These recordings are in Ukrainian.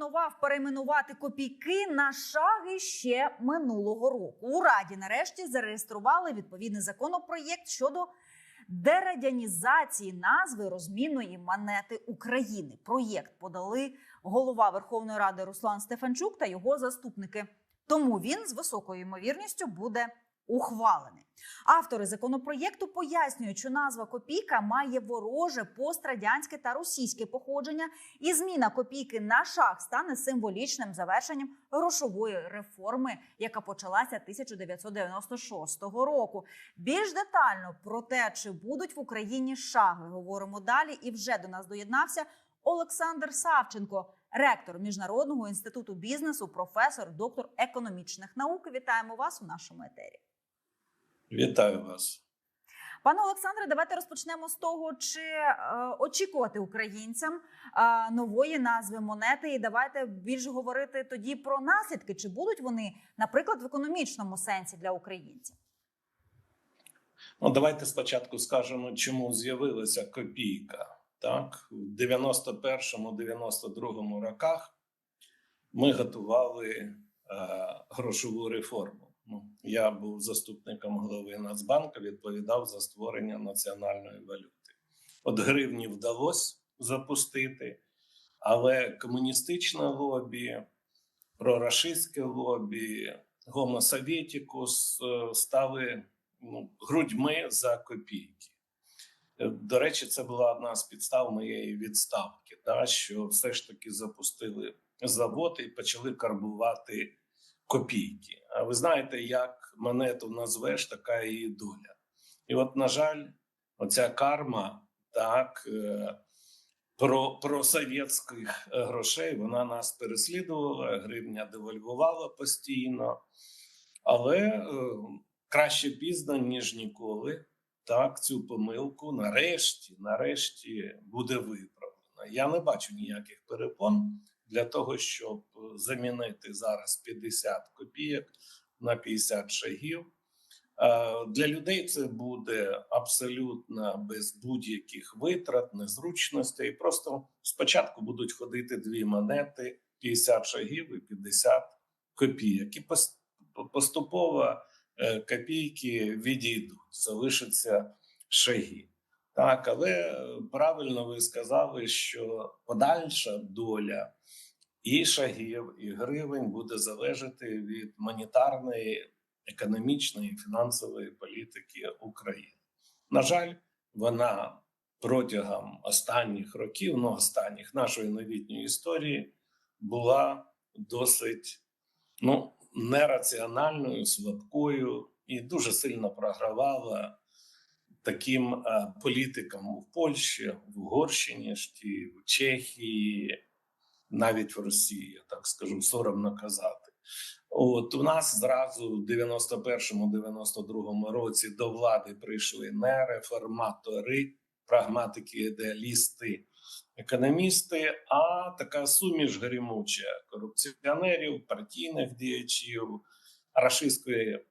запропонував перейменувати копійки на шаги ще минулого року. У раді нарешті зареєстрували відповідний законопроєкт щодо дерадянізації назви розмінної монети України. Проєкт подали голова Верховної Ради Руслан Стефанчук та його заступники. Тому він з високою ймовірністю буде ухвалений. Автори законопроєкту пояснюють, що назва копійка має вороже пострадянське та російське походження, і зміна копійки на шах стане символічним завершенням грошової реформи, яка почалася 1996 року. Більш детально про те, чи будуть в Україні шаги, говоримо далі. І вже до нас доєднався Олександр Савченко, ректор міжнародного інституту бізнесу, професор, доктор економічних наук. Вітаємо вас у нашому етері. Вітаю вас. Пане Олександре, давайте розпочнемо з того, чи е, очікувати українцям е, нової назви монети, і давайте більше говорити тоді про наслідки, чи будуть вони, наприклад, в економічному сенсі для українців. Ну, давайте спочатку скажемо, чому з'явилася копійка. Так, в 91-92 роках ми готували е, грошову реформу. Ну, я був заступником голови Нацбанку, відповідав за створення національної валюти. От гривні вдалося запустити, але комуністичне лобі, прорашистське лобі, гомосовєтікус е, стали ну, грудьми за копійки. Е, До речі, це була одна з підстав моєї відставки, та, що все ж таки запустили завод і почали карбувати копійки. А ви знаєте, як монету назвеш, така її доля. І от, на жаль, оця карма так е, про, про совєтських грошей вона нас переслідувала, гривня девальвувала постійно, але е, краще пізно, ніж ніколи. Так, цю помилку нарешті, нарешті буде виправлена. Я не бачу ніяких перепон для того, щоб замінити зараз 50 копійок на 50 шагів. Е, Для людей це буде абсолютно без будь-яких витрат, незручностей. Просто спочатку будуть ходити дві монети: 50 шагів і 50 копійок. І поступово е, копійки відійдуть, залишаться шаги. Так, але правильно ви сказали, що подальша доля і шагів, і гривень буде залежати від монетарної, економічної фінансової політики України. На жаль, вона протягом останніх років, ну останніх нашої новітньої історії, була досить ну, нераціональною, слабкою і дуже сильно програвала таким е, політикам в Польщі, в Угорщині, в Чехії, навіть в Росії, я так скажу, соромно казати. От у нас зразу в 91-92 році до влади прийшли не реформатори, прагматики, ідеалісти, економісти, а така суміш гримуча корупціонерів, партійних діячів, рашистської е,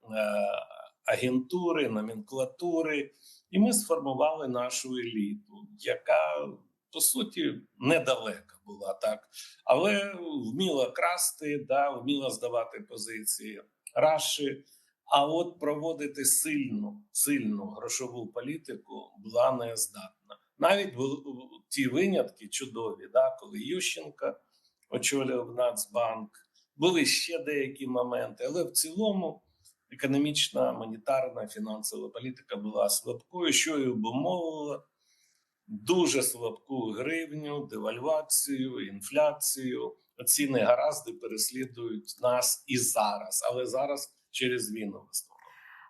агентури, номенклатури. І ми сформували нашу еліту, яка по суті недалека була так, але вміла красти, да, вміла здавати позиції Раші. А от проводити сильну, сильну грошову політику була не здатна. Навіть ті винятки чудові, да, коли Ющенко очолював Нацбанк, були ще деякі моменти, але в цілому економічна, монетарна, фінансова політика була слабкою, що й обумовило дуже слабку гривню, девальвацію, інфляцію. Ці негаразди переслідують нас і зараз, але зараз через війну.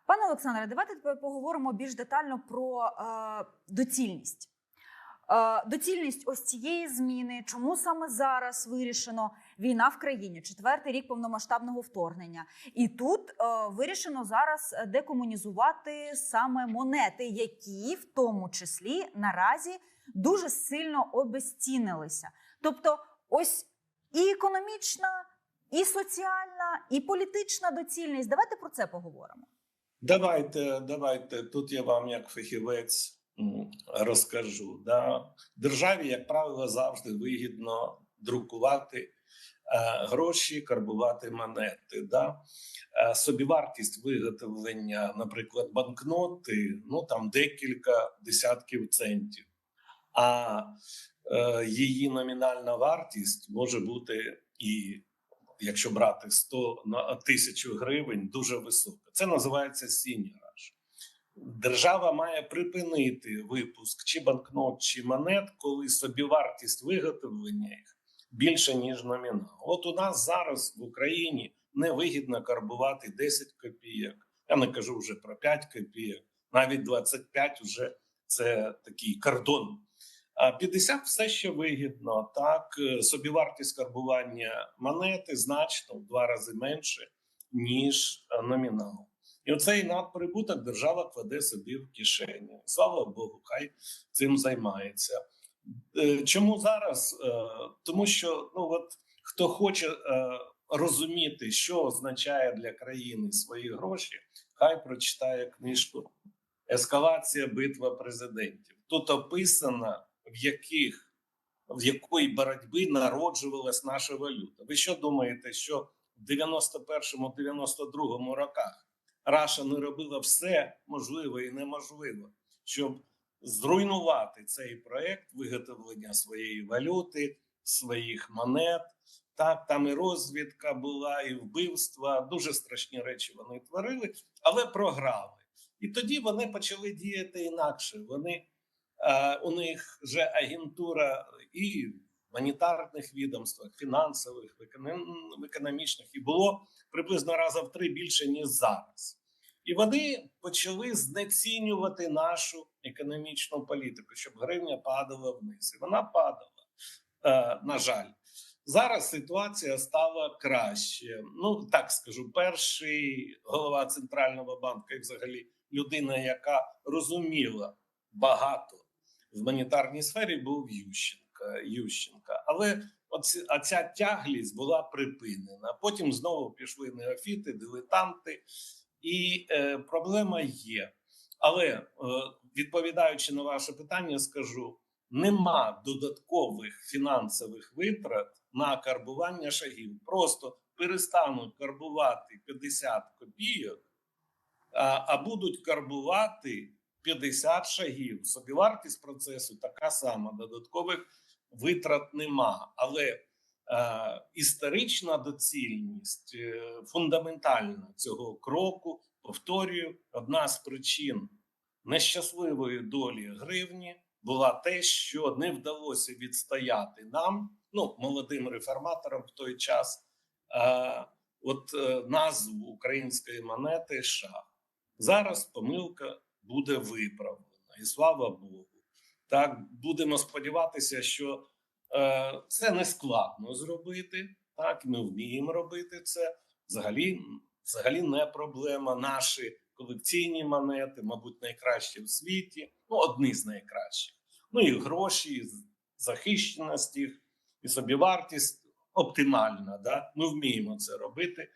Пане Олександре, давайте тепер поговоримо більш детально про е, доцільність. Е, доцільність ось цієї зміни, чому саме зараз вирішено війна в країні, четвертий рік повномасштабного вторгнення, і тут е, вирішено зараз декомунізувати саме монети, які в тому числі наразі дуже сильно обезцінилися. Тобто, ось і економічна, і соціальна, і політична доцільність. Давайте про це поговоримо. Давайте, давайте. Тут я вам, як фахівець, розкажу. Да? Державі, як правило, завжди вигідно друкувати е, гроші, карбувати монети. Да? Е, собівартість виготовлення, наприклад, банкноти, ну там декілька десятків центів. А е, її номінальна вартість може бути і якщо брати 100 на 1000 гривень, дуже висока. Це називається сініраж. Держава має припинити випуск чи банкнот, чи монет, коли собівартість виготовлення їх більше ніж номінал. От у нас зараз в Україні невигідно карбувати 10 копійок. Я не кажу вже про 5 копійок, навіть 25 вже це такий кордон. А 50 все ще вигідно. Так, Е, собівартість карбування монети значно в два рази менше, ніж е, номінал. І оцей надприбуток держава кладе собі в кишені. Слава Богу, хай цим займається. Е, Чому зараз? Е, Тому що ну от хто хоче е, розуміти, що означає для країни свої гроші, хай прочитає книжку Ескалація битва президентів. Тут описано, в яких в якої боротьби народжувалась наша валюта. Ви що думаєте, що в 91-92 роках Раша не робила все можливе і неможливе, щоб зруйнувати цей проект виготовлення своєї валюти, своїх монет. Так, там і розвідка була, і вбивства. Дуже страшні речі вони творили, але програли. І тоді вони почали діяти інакше. Вони е, у них вже агентура і в гуманітарних відомствах, фінансових, в економічних, і було приблизно раза в три більше ніж зараз. І вони почали знецінювати нашу економічну політику, щоб гривня падала вниз. І вона падала, е, на жаль. Зараз ситуація стала краще. Ну так скажу, перший голова центрального банку, і взагалі людина, яка розуміла багато в гуманітарній сфері, був Ющенка. Ющенка. Але оці, а ця тяглість була припинена. Потім знову пішли неофіти, дилетанти, і е, проблема є. Але е, відповідаючи на ваше питання, скажу: нема додаткових фінансових витрат на карбування шагів. Просто перестануть карбувати 50 копійок, а, а будуть карбувати 50 шагів. Собівартість процесу така сама. Додаткових витрат нема. Але історична доцільність е, фундаментальна цього кроку, повторюю, одна з причин нещасливої долі гривні була те, що не вдалося відстояти нам, ну молодим реформаторам в той час, е, от е, назву української монети шах. Зараз помилка буде виправлена, і слава Богу. Так будемо сподіватися, що е, це не складно зробити. Так, ми вміємо робити це. Взагалі, взагалі не проблема. Наші колекційні монети, мабуть, найкращі в світі, ну одні з найкращих. Ну і гроші, і захищеність їх, і собівартість оптимальна. Да? Ми вміємо це робити.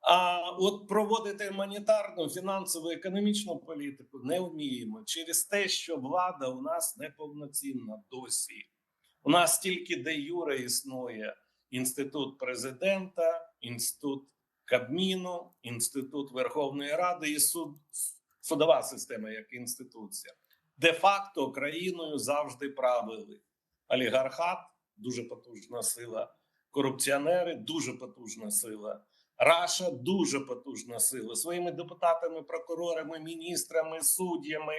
А от проводити гуманітарну, фінансову, економічну політику не вміємо через те, що влада у нас неповноцінна досі. У нас тільки де юре існує інститут президента, інститут Кабміну, інститут Верховної Ради і суд, судова система як інституція. Де-факто країною завжди правили олігархат, дуже потужна сила, корупціонери, дуже потужна сила. Раша дуже потужна сила своїми депутатами, прокурорами, міністрами, суддями.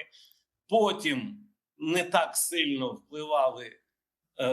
Потім не так сильно впливали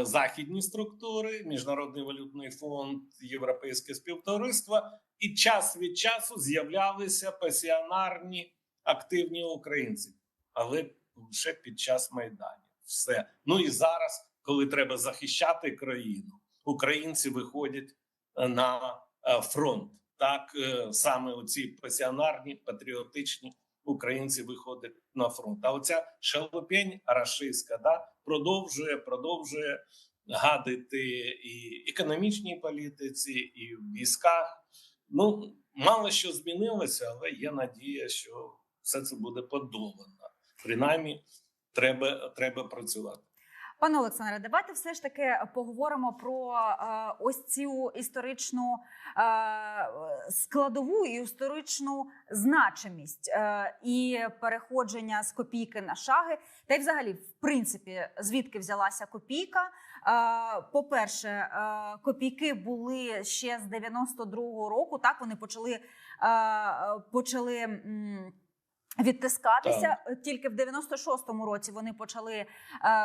західні структури, Міжнародний валютний фонд, Європейське співтовариство, і час від часу з'являлися пасіонарні активні українці, але лише під час майданів. Все ну і зараз, коли треба захищати країну, українці виходять е, на е, фронт. Так е, саме оці пасіонарні патріотичні українці виходять на фронт. А оця шалопень рашистська да продовжує, продовжує гадити і економічній політиці, і в військах. Ну мало що змінилося, але є надія, що все це буде подолано. Принаймні, треба, треба працювати. Пане Олександре, давайте все ж таки поговоримо про е, ось цю історичну е, складову і історичну значимість е, і переходження з копійки на шаги. Та й взагалі, в принципі, звідки взялася копійка. Е, По-перше, е, копійки були ще з 92-го року. Так вони почали, е, почали м, відтискатися. Тільки в 96-му році вони почали е,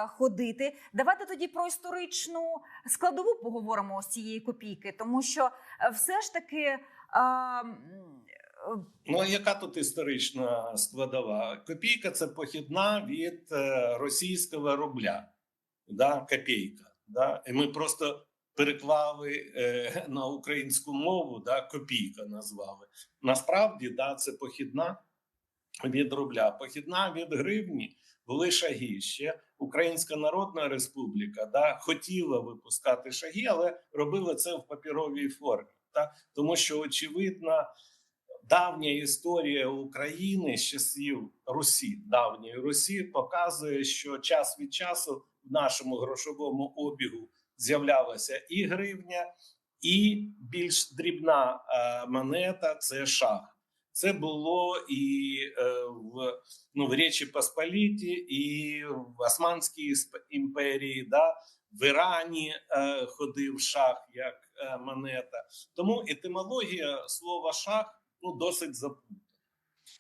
ходити. Давайте тоді про історичну складову поговоримо ось цієї копійки, тому що е, все ж таки. е, е, Ну, яка тут історична складова? Копійка це похідна від е, російського рубля, да? копійка. Да? І ми просто переклали е, на українську мову, да? копійка назвали. Насправді, да, це похідна від рубля. Похідна від гривні були шаги. Ще Українська Народна Республіка да, хотіла випускати шаги, але робила це в папіровій формі. Да? Тому що, очевидно, давня історія України з часів Русі, давньої Русі, показує, що час від часу в нашому грошовому обігу з'являлася і гривня, і більш дрібна е, монета це шах. Це було і е, в, ну, в Речі Посполіті, і в Османській імперії, да, в Ірані е, ходив шах як е, монета. Тому етимологія слова шах ну, досить запутана.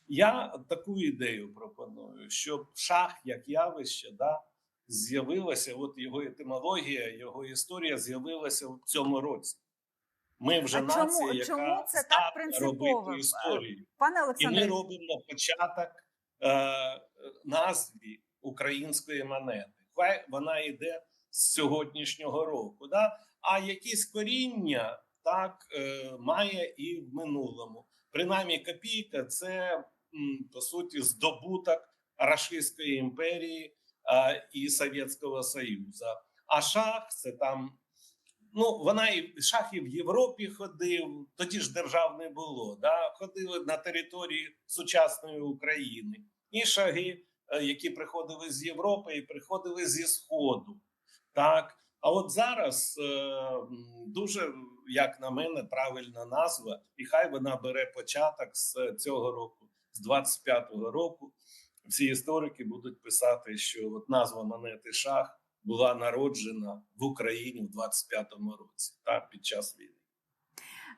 Я таку ідею пропоную, щоб шах як явище да, з'явилося, от його етимологія, його історія з'явилася в цьому році. Ми вже А нація, чому- яка чому це так принципово? робити історію. Пане І ми робимо початок е, назві української монети. Хай вона йде з сьогоднішнього року. Да? А якісь коріння так е, має і в минулому. Принаймні, копійка це по суті здобуток Рашистської імперії е, і Совєтського Союзу. А шах це там. Ну, вона і шах і в Європі ходив, тоді ж держав не було. Да? Ходили на території сучасної України. І шаги, е, які приходили з Європи, і приходили зі Сходу. Так. А от зараз е, дуже, як на мене, правильна назва, і хай вона бере початок з цього року, з 25-го року. Всі історики будуть писати, що от назва монети шах була народжена в Україні в 25-му році, так, під час війни.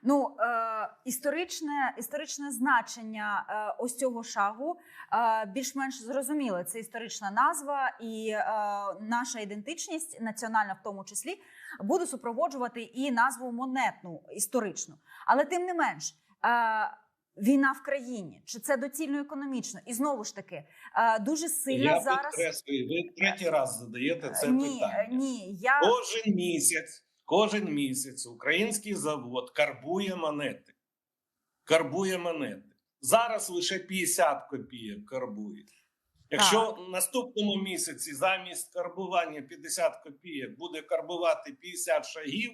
ну е, історичне, історичне значення е, ось цього шагу е, більш-менш зрозуміле. Це історична назва, і е, наша ідентичність, національна в тому числі, буде супроводжувати і назву монетну історичну. Але тим не менш. Е, Війна в країні чи це доцільно економічно, і знову ж таки дуже сильно Я зараз підкреслюю, ви третій раз задаєте це ні, питання. ні, я Кожен місяць, кожен місяць український завод карбує монети. Карбує монети. Зараз лише 50 копійок карбує. Якщо в наступному місяці замість карбування 50 копійок буде карбувати 50 шагів,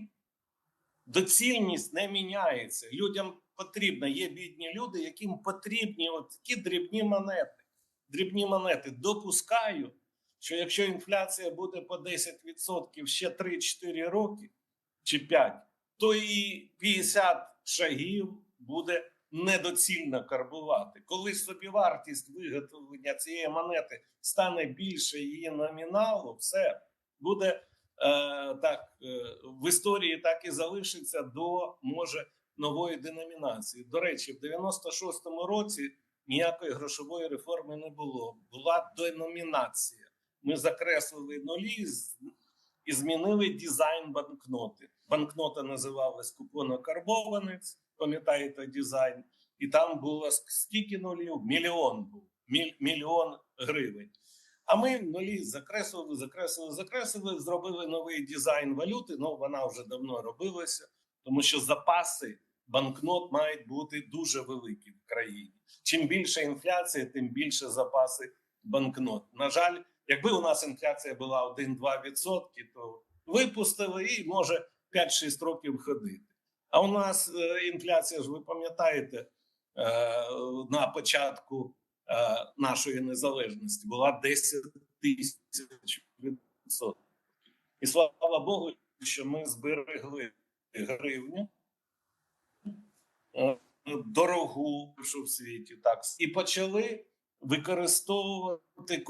доцільність не міняється. Людям потрібно, є бідні люди, яким потрібні от такі дрібні монети. Дрібні монети. Допускаю, що якщо інфляція буде по 10% ще 3-4 роки чи 5, то і 50 шагів буде недоцільно карбувати. Коли собівартість виготовлення цієї монети стане більше її номіналу, все буде е, так е, в історії так і залишиться до може нової деномінації. До речі, в 96-му році ніякої грошової реформи не було. Була деномінація. Ми закреслили нулі і змінили дизайн банкноти. Банкнота називалась купонокарбованець, пам'ятаєте дизайн, і там було стільки нулів, мільйон був, міль- мільйон гривень. А ми нулі закреслили, закреслили, закреслили, зробили новий дизайн валюти. Ну вона вже давно робилася, тому що запаси банкнот мають бути дуже великі в країні. Чим більше інфляція, тим більше запаси банкнот. На жаль, якби у нас інфляція була 1-2%, то випустили і може 5-6 років ходити. А у нас е, інфляція ж ви пам'ятаєте, е, на початку е, нашої незалежності була 10 тисяч відсотків. І слава Богу, що ми зберегли гривню дорогу що в світі, так і почали використовувати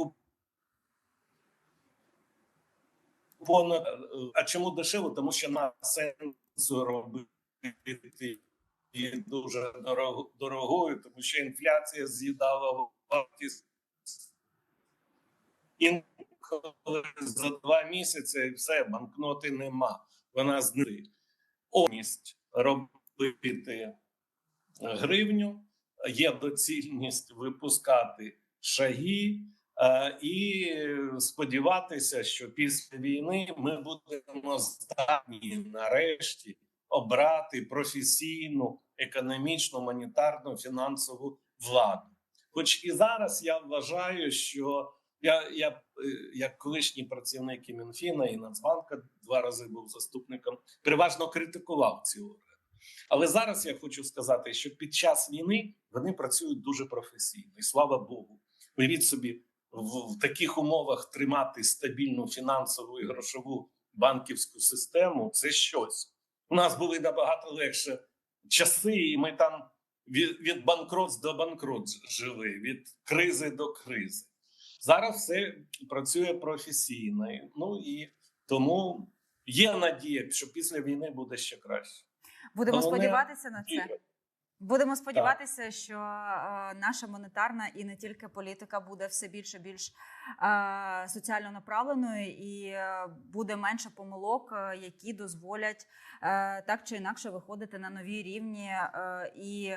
купони. А чому дешево? Тому що на сенсу робити її дуже дорого- дорогою, тому що інфляція з'їдала вартість інколи за два місяці і все, банкноти нема. Вона знизить. Омість робити гривню, є доцільність випускати шаги е, і сподіватися, що після війни ми будемо здатні нарешті обрати професійну економічну, монетарну, фінансову владу. Хоч і зараз я вважаю, що я, я е, як колишній працівник і Мінфіна і Нацбанка два рази був заступником, переважно критикував ці органи. Але зараз я хочу сказати, що під час війни вони працюють дуже професійно, і слава Богу. Уявіть собі, в, в таких умовах тримати стабільну фінансову і грошову банківську систему це щось. У нас були набагато легше часи, і ми там від, від банкротств до банкротств жили, від кризи до кризи. Зараз все працює професійно. Ну і тому є надія, що після війни буде ще краще. Будемо Головне- сподіватися на це. Будемо сподіватися, що е, наша монетарна і не тільки політика буде все більше більш е, соціально направленою і е, буде менше помилок, е, які дозволять е, так чи інакше виходити на нові рівні е, і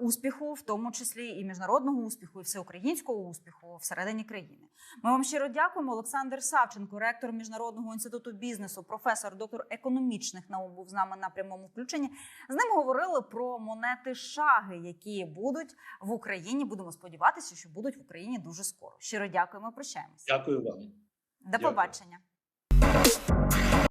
успіху, в тому числі і міжнародного успіху, і всеукраїнського успіху всередині країни. Ми вам щиро дякуємо. Олександр Савченко, ректор міжнародного інституту бізнесу, професор, доктор економічних наук, був з нами на прямому включенні. З ним говорили про монети шаги, які будуть в Україні. Будемо сподіватися, що будуть в Україні дуже скоро. Щиро дякуємо. Прощаємося. Дякую вам. До Дякую. побачення.